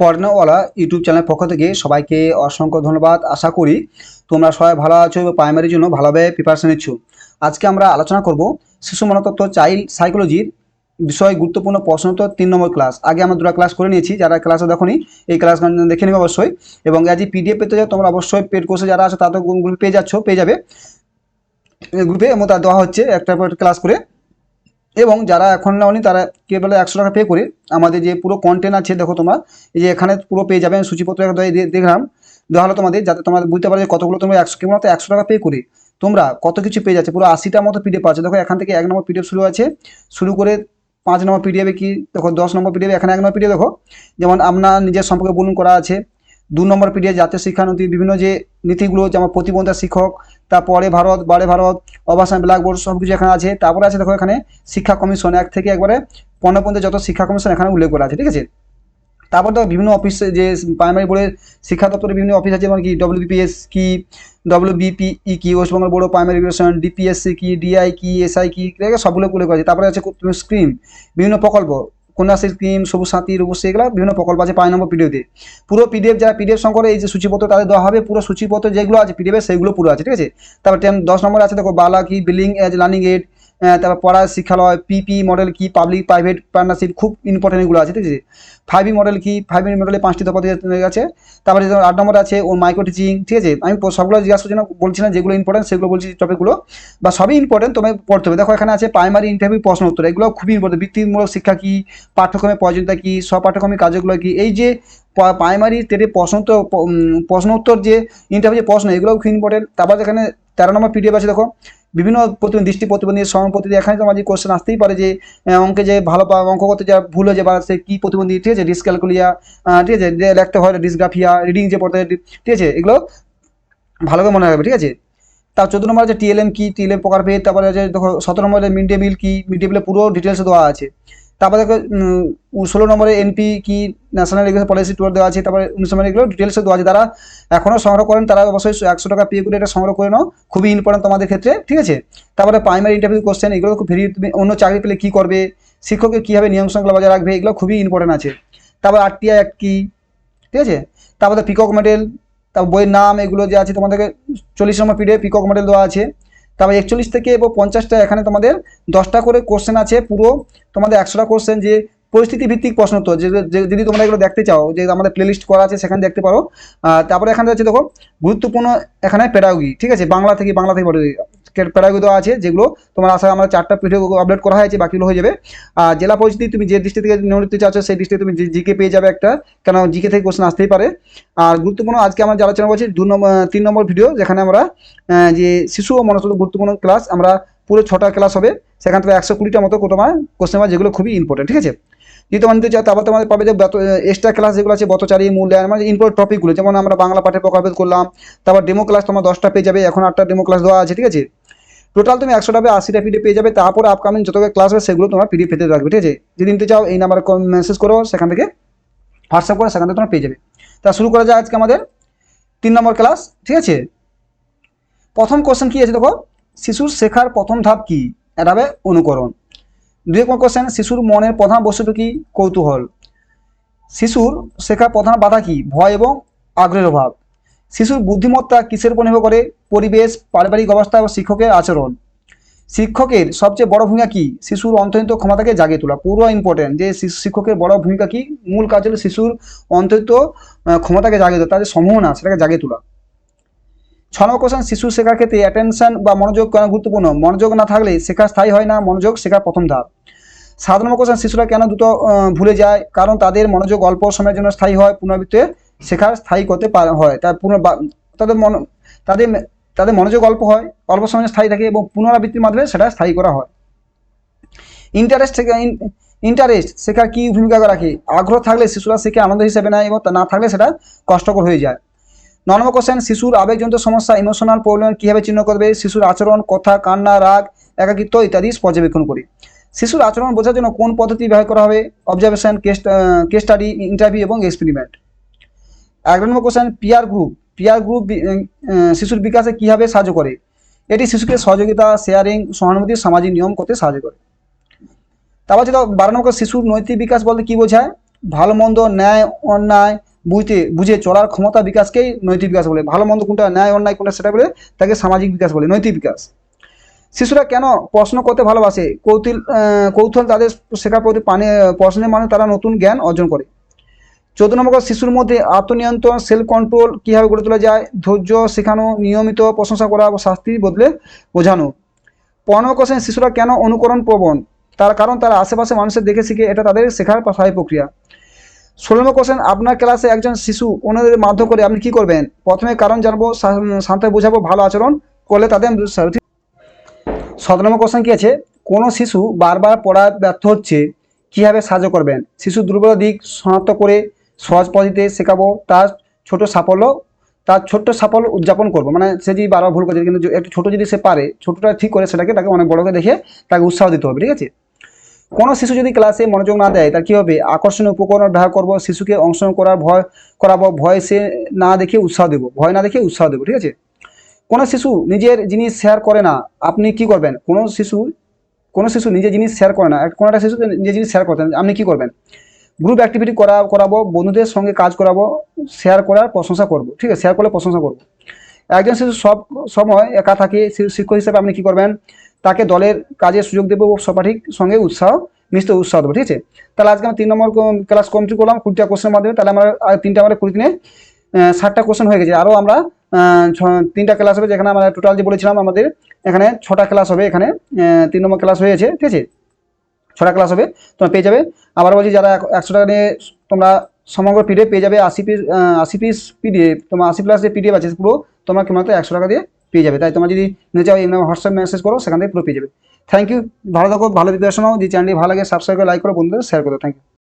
পড়নাওয়ালা YouTube চ্যানেলের পক্ষ থেকে সবাইকে অসংখ্য ধন্যবাদ। আশা করি তোমরা সবাই ভালো আছো এবং প্রাইমারির জন্য ভালোভাবে প্রিপারেশন নিচ্ছ। আজকে আমরা আলোচনা করব শিশু মনতত্ত্ব চাইল্ড সাইকোলজির বিষয় গুরুত্বপূর্ণ প্রশ্ন তো তিন নম্বর ক্লাস আগে আমরা দুটো ক্লাস করে নিয়েছি, যারা ক্লাসে দেখনি, এই ক্লাস দেখে নেবে অবশ্যই। এবং আজ পিডিএফ পেতে যাও তোমরা অবশ্যই পেড কোর্সে যারা আছে, তাদের গ্রুপে পেয়ে যাচ্ছ, পেয়ে যাবে। গ্রুপে এবং তার দেওয়া হচ্ছে, একটা ক্লাস করে। এবং যারা এখন নেওনি তারা কে বলে একশো টাকা পে করে। আমাদের যে পুরো কন্টেন্ট আছে, দেখো তোমরা, এই যে এখানে পুরো পেয়ে যাবে সূচিপত্র দেখলাম। দেওয়া হলো তোমাদের, যাতে তোমরা বুঝতে পারো যে কতগুলো তোমরা একশো, কেবলমাত্র একশো টাকা পে করে। তোমরা কত কিছু পেয়ে যাচ্ছে, পুরো আশিটার মতো পিডিএফ আছে। দেখো এখান থেকে এক নম্বর পিডিএফ শুরু আছে শুরু করে পাঁচ নম্বর পিডিএফে কি, দেখো দশ নম্বর পিডিএফ এখানে এক নম্বর পিডিএফ দেখো। যেমন আপনার নিজের সম্পর্কে বলুন করা আছে। দু নম্বর পিডিএফ, জাতীয় শিক্ষানীতি, বিভিন্ন যে নীতিগুলো যেমন প্রতিবন্ধা শিক্ষক, তারপরে ভারত, বারে ভারত, অবাসন, ব্ল্যাকবোর্ড সব কিছু এখানে আছে। তারপরে আছে দেখো এখানে শিক্ষা কমিশন, এক থেকে একবারে পর্যন্ত যত শিক্ষা কমিশন এখানে উল্লেখ করা আছে, ঠিক আছে? তারপর তো বিভিন্ন অফিসে যে প্রাইমারি বোর্ডের শিক্ষা দপ্তরের বিভিন্ন অফিস আছে, যেমন কি ডব্লিউবিপিএস কি ডব্লিউবিপিই কি West Bengal board primary education DPSC কি ডিআই কি এসআই কি সবগুলো উল্লেখ করা আছে। তারপরে আছে স্ক্রিম বিভিন্ন প্রকল্প। কন্যাশ্রী স্কিম সবুজ সাথী রূপশ্রী এগুলো বিভিন্ন প্রকল্প আছে পাঁচ নম্বর পিডিএফে পুরো পিডিএফ যারা পিডিএফ সংকরে এই যে সূচিপত্র তাদের দেওয়া হবে, পুরো সূচিপত্র যেগুলো আছে পিডিএফে সেগুলো পুরো আছে, ঠিক আছে? তারপর দশ নম্বর আছে দেখো বালাকি বিলিং এজ, লার্নিং এড তারপর পড়ার শিক্ষালয় পিপি মডেল কি পাবলিক প্রাইভেট পার্টনারশিপ খুব ইম্পর্টেন্ট এগুলো আছে, ঠিক আছে? ফাইভ মডেল কি ফাইভ মডেলে পাঁচটি তফাতি আছে তারপরে আট নম্বর আছে ও মাইক্রো টিচিং ঠিক আছে? আমি সবগুলো জিজ্ঞাসা করছি না, বলছি না যেগুলো ইম্পর্টেন্ট সেগুলো বলছি টপিকগুলো বা সবই ইম্পর্টেন্ট তোমায় পড়তে হবে। দেখো, এখানে আছে প্রাইমারি ইন্টারভিউ প্রশ্ন উত্তর। এগুলো খুবই ইম্পর্টেন্ট বৃত্তিমূলক শিক্ষা কি পাঠ্যক্রমের প্রয়োজনীয়তা কি সপাঠ্যক্রমিক কাজগুলো কি? এই যে প্রাইমারি টেটে প্রশ্ন উত্তর প্রশ্ন উত্তর যে ইন্টারভিউ যে প্রশ্ন, এগুলোও খুব ইম্পর্টেন্ট তারপর এখানে তেরো নম্বর পিডিএফ আছে, দেখো। বিভিন্ন প্রতিবন্ধী দৃষ্টি প্রতিবন্ধী সমাপতি এখানে তোমার যে কোশ্চেন আসতেই পারে যে অঙ্কে যে ভালো পা- অঙ্ক করতে যা ভুল হয়ে যায় বা সে কী প্রতিবন্ধী ঠিক আছে? ডিসক্যালকুলিয়া ঠিক আছে? যে লিখতে হয় ডিসগ্রাফিয়া রিডিং যে পড়তে ঠিক আছে? এগুলো ভালো করে মনে রাখবে, ঠিক আছে? তার চোদ্দ নম্বর আছে টিএলএম কি টিএলএম প্রকারভেদ তারপরে আছে দেখো সতেরো নম্বর মিড ডে মিল কি মিড ডে মিলে পুরো ডিটেলস দেওয়া আছে। তারপরে ষোলো নম্বরে এনপি কি ন্যাশনাল এডুকেশন পলিসি টুয়ার দেওয়া আছে, তারপরে উনিশ নম্বরে এগুলো ডিটেলসে দেওয়া আছে। তারা এখনও সংগ্রহ করেন, তারা অবশ্যই একশো টাকা পে করে এটা সংগ্রহ করে নাও। খুবই ইম্পর্টেন্ট তোমাদের ক্ষেত্রে, ঠিক আছে? তারপরে প্রাইমারি ইন্টারভিউ কোশ্চেন এগুলো খুব ভেরি তুমি অন্য চাকরি পেলে কী করবে শিক্ষকের কীভাবে নিয়ম শৃঙ্খলা বজায় রাখবে, এগুলো খুবই ইম্পর্টেন্ট আছে। তারপর আরটিআই অ্যাক্ট কি, ঠিক আছে? তারপরে পিকক মেডেল তারপর বইয়ের নাম এগুলো যে আছে তোমাদেরকে, চল্লিশ নম্বর পিরিয়ড পিকক মডেল দেওয়া আছে। তারপর একচল্লিশ থেকে এবং পঞ্চাশটা, এখানে তোমাদের দশটা করে কোশ্চেন আছে, পুরো তোমাদের একশোটা কোশ্চেন যে পরিস্থিতি ভিত্তিক প্রশ্ন তো যদি তোমরা এগুলো দেখতে চাও, যে আমাদের প্লেলিস্ট করা আছে সেখানে দেখতে পারো। তারপরে এখানে যাচ্ছে দেখো, গুরুত্বপূর্ণ এখানে পেডাগি ঠিক আছে? বাংলা থেকে বাংলা থেকে পেডাগি দেওয়া আছে, যেগুলো তোমার আশা আমরা চারটা ভিডিও আপলোড করা হয়েছে, বাকিগুলো হয়ে যাবে। আর জেলা পরিস্থিতি তুমি যে দৃষ্টি থেকে নিয়মিত চাচ্ছ, সেই দৃষ্টিতে তুমি জিকে পেয়ে যাবে একটা, কেন জিকে থেকে কোশ্চেন আসতেই পারে। আর গুরুত্বপূর্ণ আজকে আমরা যে আলোচনা করছি দু নম্বর তিন নম্বর ভিডিও যেখানে আমরা যে শিশু ও মনস্ত গুরুত্বপূর্ণ ক্লাস আমরা পুরো ছটা ক্লাস হবে, সেখান থেকে একশো কুড়িটা মতো তোমার কোশ্চেন যেগুলো খুবই ইম্পর্টেন্ট ঠিক আছে? যদি তোমার নিতে চাও, তারপর তোমাদের পাবে যে এক্সট্রা ক্লাস যেগুলো আছে বতচারী মূল্যায়ন মানে ইম্পর্টেন্ট টপিকগুলো যেমন আমরা বাংলা পাঠের প্রকারভেদ করলাম, তারপর ডেমো ক্লাস তোমার দশটা পেয়ে যাবে, এখন আটটা ডেমো ক্লাস দেওয়া আছে, ঠিক আছে? টোটাল তুমি একশোটা পেয়ে আশিটা পিডিএফ পেয়ে যাবে, তারপর আপকামিং যত ক্লাস হবে সেগুলো তোমার পিডিএফ পেতে রাখবে, ঠিক আছে? যদি নিতে চাও, এই নাম্বারে মেসেজ করো, সেখান থেকে হোয়াটসঅ্যাপ করে সেখান থেকে তোমরা পেয়ে যাবে। তা শুরু করা যায় আজকে আমাদের তিন নম্বর ক্লাস ঠিক আছে? প্রথম কোশ্চেন কি আছে দেখো? শিশুর শেখার প্রথম ধাপ কি? এটা হবে অনুকরণ। দুই নম্বর কোশ্চেন শিশুর মনের প্রধান বস্তুটি কি? কৌতূহল। শিশুর শেখার প্রধান বাধা কি? ভয় এবং আগ্রহের অভাব। শিশুর বুদ্ধিমত্তা কিসের উপর নির্ভর করে? পরিবেশ, পারিবারিক অবস্থা এবং শিক্ষকের আচরণ। শিক্ষকের সবচেয়ে বড় ভূমিকা কি? শিশুর অন্তর্নিহিত ক্ষমতাকে জাগিয়ে তোলা। পুরো ইম্পর্টেন্ট যে শিক্ষকের বড় ভূমিকা কি? মূল কাজ হলো শিশুর অন্তর্নিহিত ক্ষমতাকে জাগিয়ে তোলা, তাদের সম্ভাবনা সেটাকে জাগিয়ে তোলা। ছ নম্বর কোশ্চেন শিশু শেখার ক্ষেত্রে অ্যাটেনশন বা মনোযোগ কেন গুরুত্বপূর্ণ? মনোযোগ না থাকলে শেখা স্থায়ী হয় না, মনোযোগ শেখার প্রথম ধাপ। সাত নম্বর কোশ্চেন শিশুরা কেন দ্রুত ভুলে যায়? কারণ তাদের মনোযোগ অল্প সময়ের জন্য স্থায়ী হয় পুনরাবৃত্তে শেখার স্থায়ী করতে হয়। তার পুনর তাদের মন তাদের তাদের মনোযোগ অল্প হয়, অল্প সময় স্থায়ী থাকে এবং পুনরাবৃত্তির মাধ্যমে সেটা স্থায়ী করা হয়। ইন্টারেস্ট থেকে ইন্টারেস্ট শেখার কী ভূমিকা রাখে? আগ্রহ থাকলে শিশুরা শিখে, আনন্দ হিসেবে নেয় এবং না থাকলে সেটা কষ্টকর হয়ে যায়। ন নম্বর কোশ্চেন শিশুর আবেগজনিত সমস্যা ইমোশনাল প্রবলেম কীভাবে চিহ্ন করবে? শিশুর আচরণ, কথা, কান্না, রাগ, একাকিত্ব ইত্যাদি পর্যবেক্ষণ করি। শিশুর আচরণ বোঝার জন্য কোন পদ্ধতি ব্যবহার করা হবে? Observation case case study interview এবং এক্সপেরিমেন্ট এক নম্বর question peer group peer group শিশুর বিকাশে কীভাবে সাহায্য করে? এটি শিশুকে সহযোগিতা শেয়ারিং সহানুভূতি, সামাজিক নিয়ম করতে সাহায্য করে। তারপর যেটা বারো নম্বর শিশুর নৈতিক বিকাশ বলতে কী বোঝায়? ভালো, মন্দ, ন্যায়, অন্যায় বুঝতে, বুঝে চলার ক্ষমতা বিকাশকেই নৈতিক বিকাশ বলে। ভালো, মন্দ কোনটা ন্যায়, অন্যায় কোনটা সেটা বলে তাকে সামাজিক বিকাশ বলে, নৈতিক বিকাশ। শিশুরা কেন প্রশ্ন করতে ভালোবাসে? কৌতুল কৌতূহল তাদের শেখার প্রতি পানি প্রশ্নের মানে তারা নতুন জ্ঞান অর্জন করে। চোদ্দ নম্বর শিশুর মধ্যে আত্মনিয়ন্ত্রণ সেলফ কন্ট্রোল কীভাবে গড়ে তোলা যায়, ধৈর্য শেখানো, নিয়মিত প্রশংসা করা ও শাস্তি বদলে বোঝানো। পনেরো কোশ্চেন শিশুরা কেন অনুকরণ প্রবণ? তার কারণ তারা আশেপাশে মানুষের দেখে শিখে, এটা তাদের শেখার স্বাভাবিক প্রক্রিয়া। ষোলো নম্বর কোশ্চেন আপনার ক্লাসে একজন শিশু অন্যদের মাধ্যম করে আপনি কি করবেন? প্রথমে কারণ জানব শা- শান্ত বোঝাবো, ভালো আচরণ করলে তাদের সতেরো নম্বর কোশ্চেন কি আছে? কোনো শিশু বারবার পড়ায় ব্যর্থ হচ্ছে, কীভাবে সাহায্য করবেন? শিশু দুর্বল দিক শনাক্ত করে সহজ পদ্ধতিতে শেখাবো, তার ছোট সাফল্য, তার ছোট্ট সাফল্য উদযাপন করব। মানে সে যদি বারবার ভুল করছে কিন্তু একটু ছোটো যদি সে পারে, ছোটোটা ঠিক করে সেটাকে তাকে অনেক বড়কে দেখে তাকে উৎসাহ দিতে হবে, ঠিক আছে? কোনো শিশু যদি ক্লাসে মনোযোগ না দেয়, তার কী হবে? আকর্ষণীয় উপকরণ ব্যবহার করব, শিশুকে অংশগ্রহণ করার ভয় করাবো, ভয় সে না দেখে উৎসাহ দেবো, ভয় না দেখে উৎসাহ দেবো, ঠিক আছে? কোনো শিশু নিজের জিনিস শেয়ার করে না, আপনি কি করবেন? কোনো শিশু কোনো শিশু নিজের জিনিস শেয়ার করে না, কোনো একটা শিশু নিজের জিনিস শেয়ার করতেন আপনি কি করবেন? গ্রুপ অ্যাক্টিভিটি করা, করাবো, বন্ধুদের সঙ্গে কাজ করাবো শেয়ার করার প্রশংসা করব, ঠিক আছে? শেয়ার করলে প্রশংসা করব। একজন শিশু সব সময় একা থাকে শিক্ষক হিসেবে আপনি কি করবেন? তাকে দলের কাজের সুযোগ দেবো ও সপাঠিক সঙ্গে উৎসাহ মিশতে উৎসাহ দেবো, ঠিক আছে? তাহলে আজকে আমি তিন নম্বর ক্লাস কমপ্লিট করলাম, কুড়িটা কোশ্চেনের মাধ্যমে, তাহলে আমরা তিনটা আমাদের কুড়ি দিনে ষাটটা কোশ্চেন হয়ে গেছে। আরও আমরা তিনটা ক্লাস হবে, যেখানে আমরা টোটাল যে বলেছিলাম আমাদের, এখানে ছটা ক্লাস হবে, এখানে তিন নম্বর ক্লাস হয়েছে, ঠিক আছে? ছটা ক্লাস হবে, তোমরা পেয়ে যাবে। আবার বলছি যারা এক- একশো টাকা নিয়ে তোমরা সমগ্র পিডিএফ পেয়ে যাবে, আশি পিস আশি পিস পিডিএফ তোমার আশি প্লাস যে পিডিএফ আছে পুরো, তোমরা কেবলমাত্র একশো টাকা দিয়ে পেয়ে যাবে। তাই তোমরা যদি নিতে চাও, এই হোয়াটসঅ্যাপ মেসেজ করো, সেখান থেকে পুরো পেয়ে যাবে। থ্যাংক ইউ ভালো থাকো, ভালো প্রিপারেশন হও যদি চ্যানেলটি ভালো লাগে সাবস্ক্রাইব করে লাইক করো, বন্ধুদের শেয়ার করো থ্যাংক ইউ